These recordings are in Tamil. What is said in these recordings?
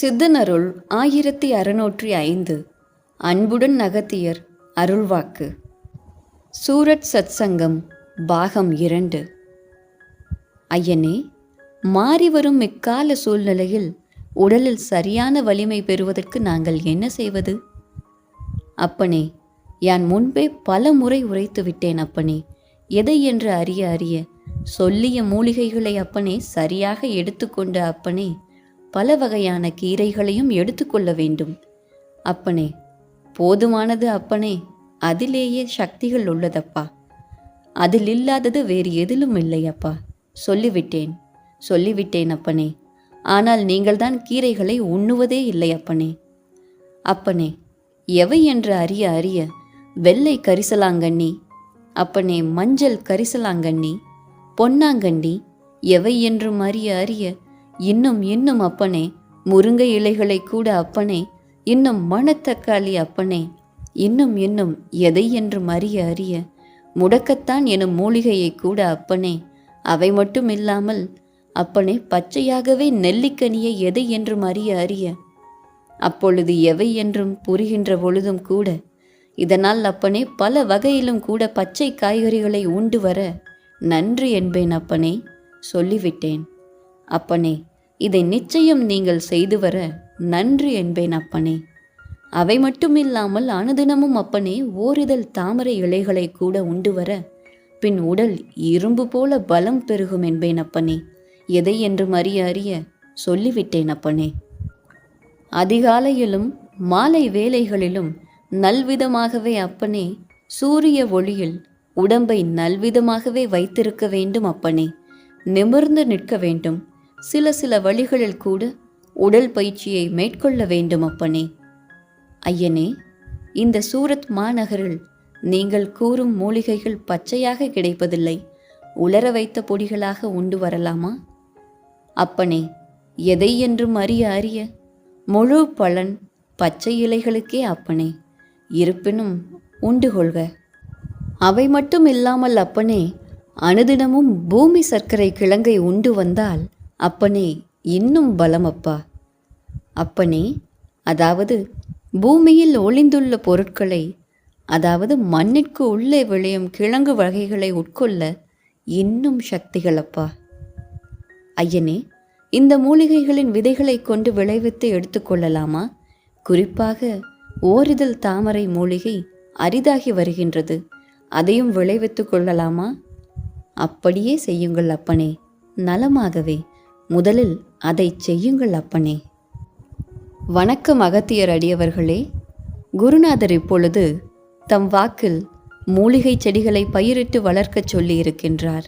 சித்தனருள் ஆயிரத்தி அறுநூற்றி ஐந்து. அன்புடன் நகத்தியர் அருள்வாக்கு. சூரத் சத்சங்கம் பாகம் இரண்டு. ஐயனே மாறிவரும் இக்கால சூழ்நிலையில் உடலில் சரியான வலிமை பெறுவதற்கு நாங்கள் என்ன செய்வது? அப்பனே யான் முன்பே பல முறை உரைத்து விட்டேன் அப்பனே. எதை என்று அறிய அறிய சொல்லிய மூலிகைகளை அப்பனே சரியாக எடுத்துக்கொண்ட அப்பனே பல வகையான கீரைகளையும் எடுத்துக்கொள்ள வேண்டும். அப்பனே போதுமானது அப்பனே அதிலேயே சக்திகள் உள்ளதப்பா. அதில் இல்லாதது வேறு எதிலும் இல்லை அப்பா சொல்லிவிட்டேன் சொல்லிவிட்டேன் அப்பனே. ஆனால் நீங்கள்தான் கீரைகளை உண்ணுவதே இல்லை அப்பனே. அப்பனே எவை என்று அறிய அறிய வெள்ளை கரிசலாங்கண்ணி அப்பனே மஞ்சள் கரிசலாங்கண்ணி பொன்னாங்கண்ணி எவை என்றும் அறிய அறிய இன்னும் இன்னும் அப்பனே. முருங்கை இலைகளை கூட அப்பனே. இன்னும் மணத்தக்காளி அப்பனே. இன்னும் இன்னும் எதை என்றும் அறிய அறிய. முடக்கத்தான் எனும் மூலிகையை கூட அப்பனே. அவை மட்டும் இல்லாமல் அப்பனே பச்சையாகவே நெல்லிக்கனியை எதை என்றும் அறிய அறிய. அப்பொழுது எவை என்றும் புரிகின்ற பொழுதும் கூட இதனால் அப்பனே பல வகையிலும் கூட பச்சை காய்கறிகளை உண்டு வர நன்றி என்பேன் அப்பனே. சொல்லிவிட்டேன். அப்பனே இதை நிச்சயம் நீங்கள் செய்து வர நன்றி என்பேன் அப்பனே. அவை மட்டுமில்லாமல் அனுதினமும் அப்பனே ஓரிதழ் தாமரை இலைகளை கூட உண்டு வர பின் உடல் இரும்பு போல பலம் பெருகும் என்பேன் அப்பனே. எதை என்று அறிய அறிய சொல்லிவிட்டேன் அப்பனே. அதிகாலையிலும் மாலை வேளைகளிலும் நல்விதமாகவே அப்பனே சூரிய ஒளியில் உடம்பை நல்விதமாகவே வைத்திருக்க வேண்டும் அப்பனே. நிமிர்ந்து நிற்க வேண்டும். சில சில வழிகளில் கூட உடல் பயிற்சியை மேற்கொள்ள வேண்டும் அப்பனே. ஐயனே இந்த சூரத் மாநகரில் நீங்கள் கூறும் மூலிகைகள் பச்சையாக கிடைப்பதில்லை உலர வைத்த பொடிகளாக உண்டு வரலாமா? அப்பனே எதை என்றும் அறிய அறிய முழு பலன் பச்சை இலைகளுக்கே அப்பனே இருப்பினும் உண்டு கொள்க. அவை மட்டும் இல்லாமல் அப்பனே அனுதினமும் பூமி சர்க்கரை கிழங்கை உண்டு வந்தால் அப்பனே இன்னும் பலம் அப்பா அப்பனே அதாவது பூமியில் ஒளிந்துள்ள பொருட்களை அதாவது மண்ணிற்கு உள்ளே விளையும் கிழங்கு வகைகளை உட்கொள்ள இன்னும் சக்திகள் அப்பா ஐயனே இந்த மூலிகைகளின் விதைகளை கொண்டு விளைவித்து எடுத்துக்கொள்ளலாமா குறிப்பாக ஓரிதழ் தாமரை மூலிகை அரிதாகி வருகின்றது. அதையும் விளைவித்து கொள்ளலாமா? அப்படியே செய்யுங்கள் அப்பனே நலமாகவே. முதலில் அதை செய்யுங்கள் அப்பனே. வணக்கம் அகத்தியர் அடியவர்களே. குருநாதர் இப்பொழுது தம் வாக்கில் மூலிகை செடிகளை பயிரிட்டு வளர்க்கச் சொல்லியிருக்கின்றார்.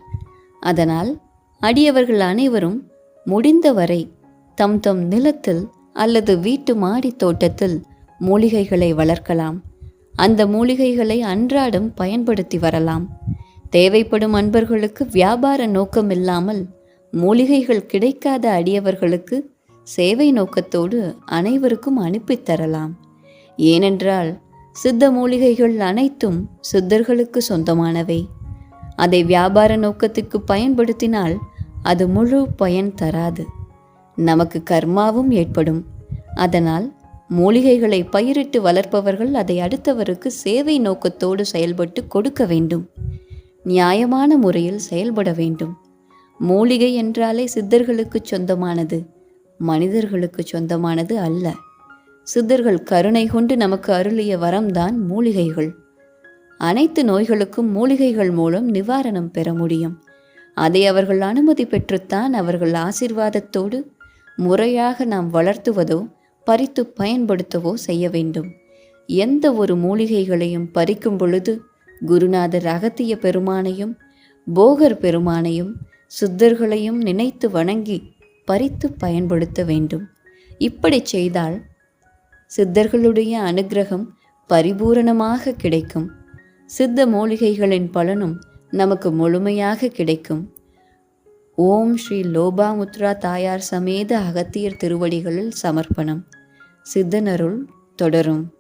அதனால் அடியவர்கள் அனைவரும் முடிந்தவரை தம் தம் நிலத்தில் அல்லது வீட்டு மாடி தோட்டத்தில் மூலிகைகளை வளர்க்கலாம். அந்த மூலிகைகளை அன்றாடம் பயன்படுத்தி வரலாம். தேவைப்படும் அன்பர்களுக்கு வியாபார நோக்கம் இல்லாமல் மூலிகைகள் கிடைக்காத அடியவர்களுக்கு சேவை நோக்கத்தோடு அனைவருக்கும் அனுப்பித்தரலாம் ஏனென்றால் சித்த மூலிகைகள் அனைத்தும் சித்தர்களுக்கு சொந்தமானவை. அதை வியாபார நோக்கத்துக்கு பயன்படுத்தினால் அது முழு பயன் தராது. நமக்கு கர்மாவும் ஏற்படும். அதனால் மூலிகைகளை பயிரிட்டு வளர்ப்பவர்கள் அதை அடுத்தவருக்கு சேவை நோக்கத்தோடு செயல்பட்டு கொடுக்க வேண்டும். நியாயமான முறையில் செயல்பட வேண்டும். மூலிகை என்றாலே சித்தர்களுக்கு சொந்தமானது மனிதர்களுக்கு சொந்தமானது அல்ல. சித்தர்கள் கருணை கொண்டு நமக்கு அருளிய வரம்தான் மூலிகைகள். அனைத்து நோய்களுக்கும் மூலிகைகள் மூலம் நிவாரணம் பெற முடியும். அதை அவர்கள் அனுமதி பெற்றுத்தான் அவர்கள் ஆசிர்வாதத்தோடு முறையாக நாம் வளர்த்துவதோ பறித்து பயன்படுத்தவோ செய்ய வேண்டும். எந்த ஒரு மூலிகைகளையும் பறிக்கும் பொழுது குருநாதர் அகத்திய பெருமானையும் போகர் பெருமானையும் சித்தர்களையும் நினைத்து வணங்கி பறித்து பயன்படுத்த வேண்டும். இப்படி செய்தால் சித்தர்களுடைய அனுக்கிரகம் பரிபூரணமாக கிடைக்கும். சித்த மூலிகைகளின் பலனும் நமக்கு முழுமையாக கிடைக்கும். ஓம் ஸ்ரீ லோபாமுத்ரா தாயார் சமேத அகத்தியர் திருவடிகளில் சமர்ப்பணம். சித்தனருள் தொடரும்.